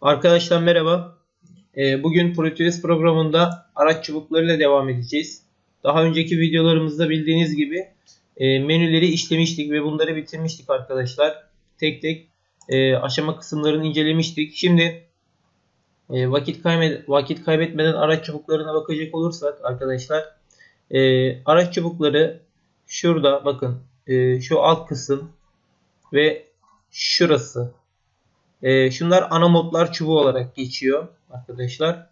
Arkadaşlar merhaba. Ee, Bugün Proteus programında araç çubuklarıyla devam edeceğiz. Daha önceki videolarımızda bildiğiniz gibi e, menüleri işlemiştik ve bunları bitirmiştik arkadaşlar. Tek tek e, aşama kısımlarını incelemiştik. Şimdi e, vakit, kaybe vakit kaybetmeden araç çubuklarına bakacak olursak arkadaşlar araç çubukları şurada bakın şu alt kısım ve şurası e, şunlar ana modlar çubuğu olarak geçiyor arkadaşlar.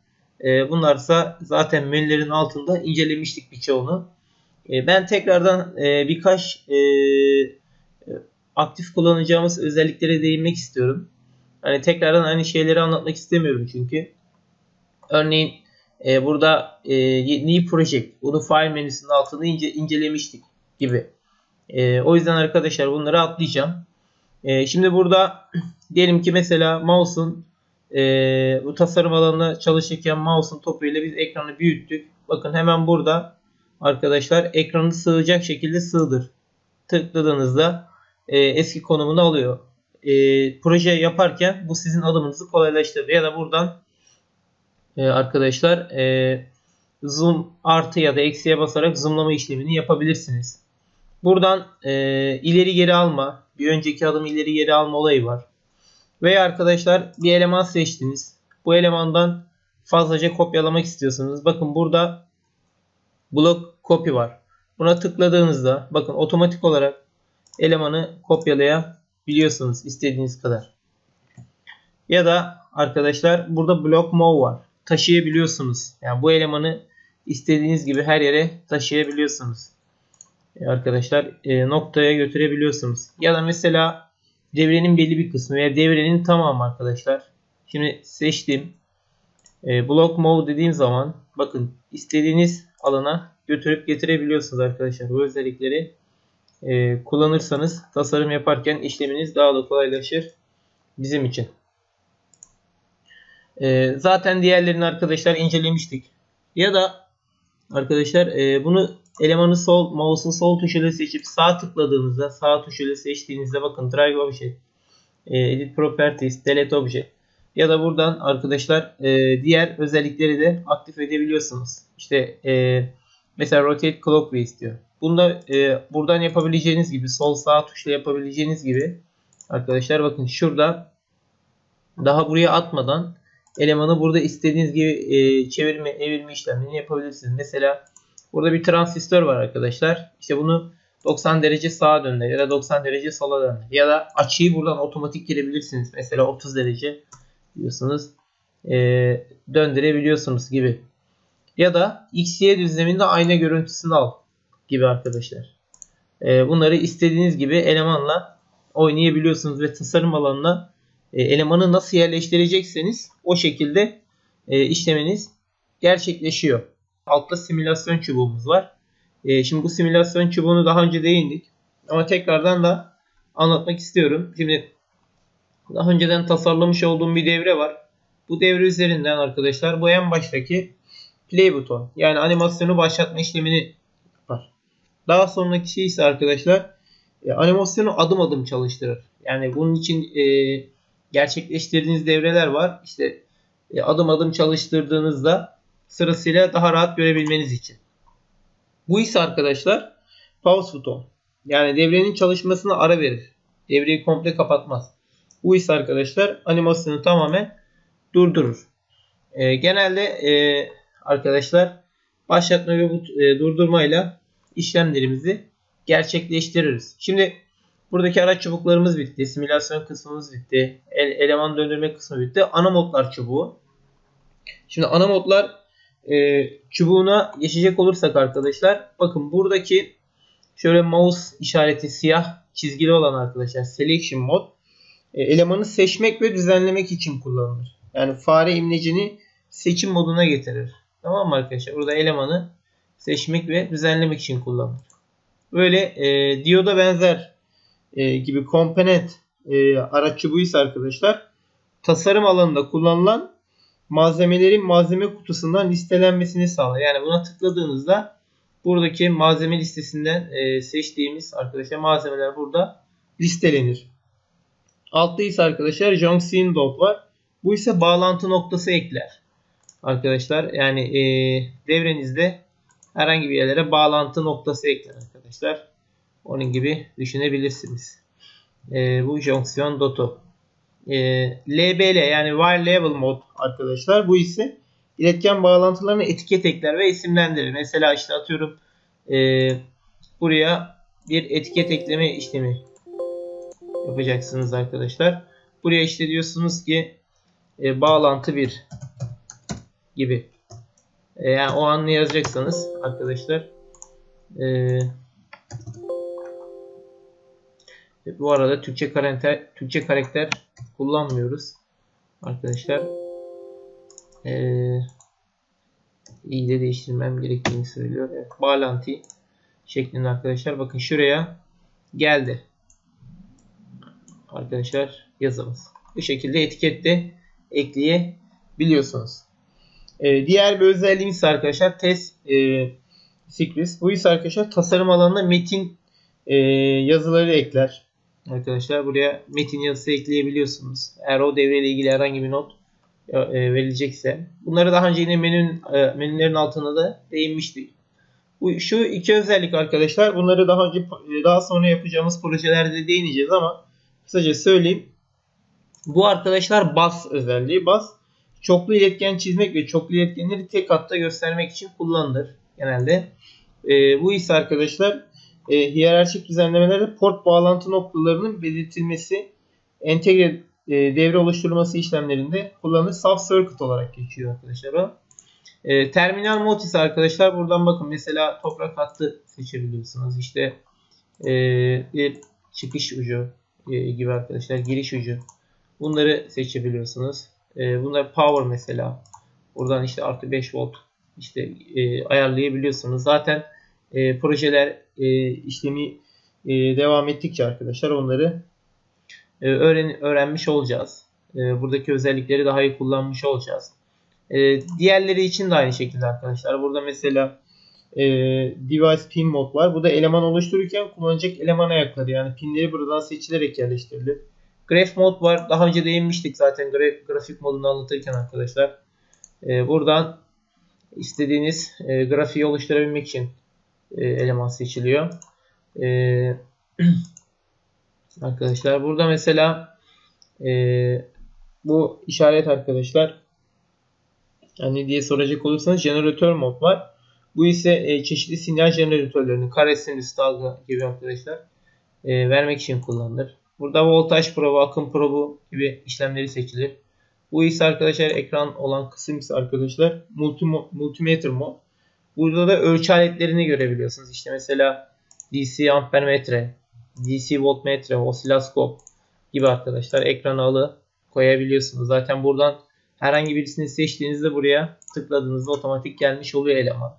E, bunlarsa zaten menülerin altında incelemiştik birçoğunu. E, ben tekrardan e, birkaç e, aktif kullanacağımız özelliklere değinmek istiyorum. Hani tekrardan aynı şeyleri anlatmak istemiyorum çünkü. Örneğin e, burada e, New Project, bunu file menüsünün altında ince, incelemiştik gibi. E, o yüzden arkadaşlar bunları atlayacağım. E, şimdi burada diyelim ki mesela mouse'un e, bu tasarım alanında çalışırken mouse'un topuyla biz ekranı büyüttük. Bakın hemen burada arkadaşlar ekranı sığacak şekilde sığdır. Tıkladığınızda e, eski konumunu alıyor. E, proje yaparken bu sizin alımınızı kolaylaştırır. Ya da buradan e, arkadaşlar e, zoom artı ya da eksiye basarak zoomlama işlemini yapabilirsiniz. Buradan e, ileri geri alma, bir önceki adım ileri geri alma olayı var. Veya arkadaşlar bir eleman seçtiniz. Bu elemandan fazlaca kopyalamak istiyorsunuz. Bakın burada blok copy var. Buna tıkladığınızda bakın otomatik olarak elemanı kopyalayabiliyorsunuz istediğiniz kadar. Ya da arkadaşlar burada block move var. Taşıyabiliyorsunuz. Yani bu elemanı istediğiniz gibi her yere taşıyabiliyorsunuz. E, arkadaşlar e, noktaya götürebiliyorsunuz. Ya da mesela devrenin belli bir kısmı veya devrenin tamamı arkadaşlar. Şimdi seçtim. E, block move dediğim zaman bakın istediğiniz alana götürüp getirebiliyorsunuz arkadaşlar. Bu özellikleri e, kullanırsanız tasarım yaparken işleminiz daha da kolaylaşır bizim için. E, zaten diğerlerini arkadaşlar incelemiştik. Ya da arkadaşlar e, bunu elemanı sol mouse'un sol tuşuyla seçip sağ tıkladığınızda sağ tuşuyla seçtiğinizde bakın Drag Object, e, Edit Properties, Delete Object ya da buradan arkadaşlar e, diğer özellikleri de aktif edebiliyorsunuz. İşte e, mesela Rotate Clockwise diyor. Bunda e, buradan yapabileceğiniz gibi sol sağ tuşla yapabileceğiniz gibi arkadaşlar bakın şurada daha buraya atmadan elemanı burada istediğiniz gibi e, çevirme, evirme işlemlerini yapabilirsiniz. Mesela Burada bir transistör var arkadaşlar. İşte bunu 90 derece sağa döndür ya da 90 derece sola döndür. Ya da açıyı buradan otomatik girebilirsiniz. Mesela 30 derece diyorsunuz. E, döndürebiliyorsunuz gibi. Ya da XY düzleminde ayna görüntüsünü al gibi arkadaşlar. E, bunları istediğiniz gibi elemanla oynayabiliyorsunuz ve tasarım alanına elemanı nasıl yerleştirecekseniz o şekilde e, işlemeniz gerçekleşiyor. Altta simülasyon çubuğumuz var. E, şimdi bu simülasyon çubuğunu daha önce değindik. Ama tekrardan da anlatmak istiyorum. Şimdi daha önceden tasarlamış olduğum bir devre var. Bu devre üzerinden arkadaşlar bu en baştaki play buton yani animasyonu başlatma işlemini yapar. Daha sonraki şey ise arkadaşlar e, animasyonu adım adım çalıştırır. Yani bunun için e, gerçekleştirdiğiniz devreler var. İşte e, adım adım çalıştırdığınızda sırasıyla daha rahat görebilmeniz için. Bu ise arkadaşlar pause buton. Yani devrenin çalışmasına ara verir. Devreyi komple kapatmaz. Bu ise arkadaşlar animasyonu tamamen durdurur. E, genelde e, arkadaşlar başlatma ve e, durdurmayla işlemlerimizi gerçekleştiririz. Şimdi buradaki araç çubuklarımız bitti. Simülasyon kısmımız bitti. El, eleman döndürme kısmı bitti. Ana modlar çubuğu. Şimdi ana modlar e, çubuğuna geçecek olursak arkadaşlar bakın buradaki şöyle mouse işareti siyah çizgili olan arkadaşlar selection mod e, elemanı seçmek ve düzenlemek için kullanılır. Yani fare imlecini seçim moduna getirir. Tamam mı arkadaşlar? Burada elemanı seçmek ve düzenlemek için kullanılır. Böyle e, dioda benzer e, gibi komponent e, araç çubuğuysa arkadaşlar tasarım alanında kullanılan malzemelerin malzeme kutusundan listelenmesini sağlar. Yani buna tıkladığınızda buradaki malzeme listesinden e, seçtiğimiz arkadaşlar malzemeler burada listelenir. Altta ise arkadaşlar Junction Dot var. Bu ise bağlantı noktası ekler. Arkadaşlar yani e, devrenizde herhangi bir yerlere bağlantı noktası ekler arkadaşlar. Onun gibi düşünebilirsiniz. E, bu jonksiyon dotu. E, LBL yani Wire Level Mode arkadaşlar. Bu ise iletken bağlantılarını etiket ekler ve isimlendirir. Mesela işte atıyorum e, buraya bir etiket ekleme işlemi yapacaksınız arkadaşlar. Buraya işte diyorsunuz ki e, bağlantı 1 gibi. E, yani o an ne yazacaksanız arkadaşlar e, bu arada Türkçe karakter Türkçe karakter kullanmıyoruz arkadaşlar. E, iyi de değiştirmem gerektiğini söylüyor. Evet, bağlantı şeklinde arkadaşlar. Bakın şuraya geldi. Arkadaşlar yazımız. Bu şekilde etikette ekleyebiliyorsunuz. Ee, diğer bir özelliğimiz arkadaşlar test e, secrets. Bu ise arkadaşlar tasarım alanında metin e, yazıları ekler. Arkadaşlar buraya metin yazısı ekleyebiliyorsunuz. Eğer o devreyle ilgili herhangi bir not e, verilecekse. Bunları daha önce yine menünün, e, menülerin altında da değinmiştik. Bu, şu iki özellik arkadaşlar. Bunları daha önce daha sonra yapacağımız projelerde değineceğiz ama kısaca söyleyeyim. Bu arkadaşlar bas özelliği. Bas çoklu iletken çizmek ve çoklu iletkenleri tek hatta göstermek için kullanılır genelde. E, bu ise arkadaşlar e, hiyerarşik düzenlemelerde port bağlantı noktalarının belirtilmesi, entegre e, devre oluşturulması işlemlerinde kullanılır. Sub circuit olarak geçiyor arkadaşlar. E, terminal mod ise arkadaşlar buradan bakın mesela toprak hattı seçebiliyorsunuz. İşte e, bir çıkış ucu e, gibi arkadaşlar giriş ucu. Bunları seçebiliyorsunuz. E, bunlar power mesela. Buradan işte artı 5 volt işte e, ayarlayabiliyorsunuz. Zaten e, projeler e, işlemi e, devam ettikçe arkadaşlar onları e, öğren öğrenmiş olacağız. E, buradaki özellikleri daha iyi kullanmış olacağız. E, diğerleri için de aynı şekilde arkadaşlar. Burada mesela e, device pin mod var. Bu da eleman oluştururken kullanacak eleman ayakları yani pinleri buradan seçilerek yerleştirilir. Graph mod var. Daha önce değinmiştik zaten graf, grafik modunu anlatırken arkadaşlar. E, buradan istediğiniz e, grafiği oluşturabilmek için e, eleman seçiliyor. E, arkadaşlar burada mesela e, bu işaret arkadaşlar yani diye soracak olursanız jeneratör mod var. Bu ise e, çeşitli sinyal jeneratörlerini kare sinüs dalga gibi arkadaşlar vermek için kullanılır. Burada voltaj probu, akım probu gibi işlemleri seçilir. Bu ise arkadaşlar ekran olan kısım ise arkadaşlar multi, multimeter mod. Burada da ölçü aletlerini görebiliyorsunuz. İşte mesela DC ampermetre, DC voltmetre, osiloskop gibi arkadaşlar ekran alı koyabiliyorsunuz. Zaten buradan herhangi birisini seçtiğinizde buraya tıkladığınızda otomatik gelmiş oluyor eleman.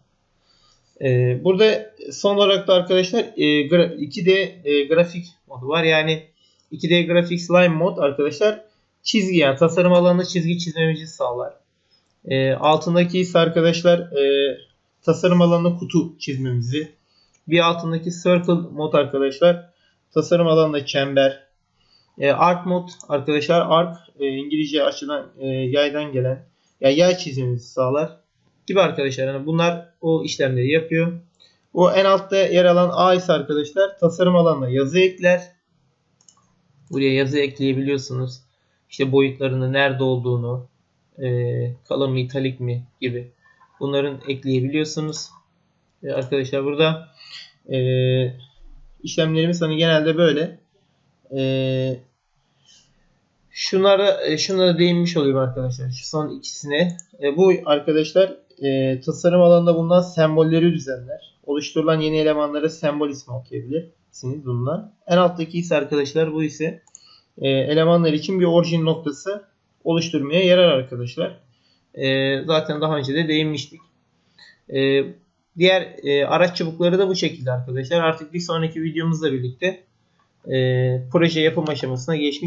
Ee, burada son olarak da arkadaşlar 2D e, grafik modu var. Yani 2D grafik slime mod arkadaşlar çizgi yani tasarım alanında çizgi çizmemizi sağlar. E, altındaki ise arkadaşlar e, tasarım alanında kutu çizmemizi. Bir altındaki circle mod arkadaşlar tasarım alanında çember. E, arc mod arkadaşlar arc e, İngilizce açıdan e, yaydan gelen yani yay çizmemizi sağlar gibi arkadaşlar. Yani bunlar o işlemleri yapıyor. O en altta yer alan A ise arkadaşlar tasarım alanına yazı ekler. Buraya yazı ekleyebiliyorsunuz. İşte boyutlarını nerede olduğunu, e, kalın mı, italik mi gibi bunların ekleyebiliyorsunuz. E, arkadaşlar burada e, işlemlerimiz hani genelde böyle. E, şunlara e, şunlara değinmiş olayım arkadaşlar. Şu son ikisine. E, bu arkadaşlar e, tasarım alanında bulunan sembolleri düzenler. Oluşturulan yeni elemanlara sembol ismi okuyabilirsiniz bunlar. En alttaki ise arkadaşlar bu ise e, elemanlar için bir orijin noktası oluşturmaya yarar arkadaşlar. E, zaten daha önce de değinmiştik. E, diğer e, araç çubukları da bu şekilde arkadaşlar. Artık bir sonraki videomuzla birlikte e, proje yapım aşamasına geçmiş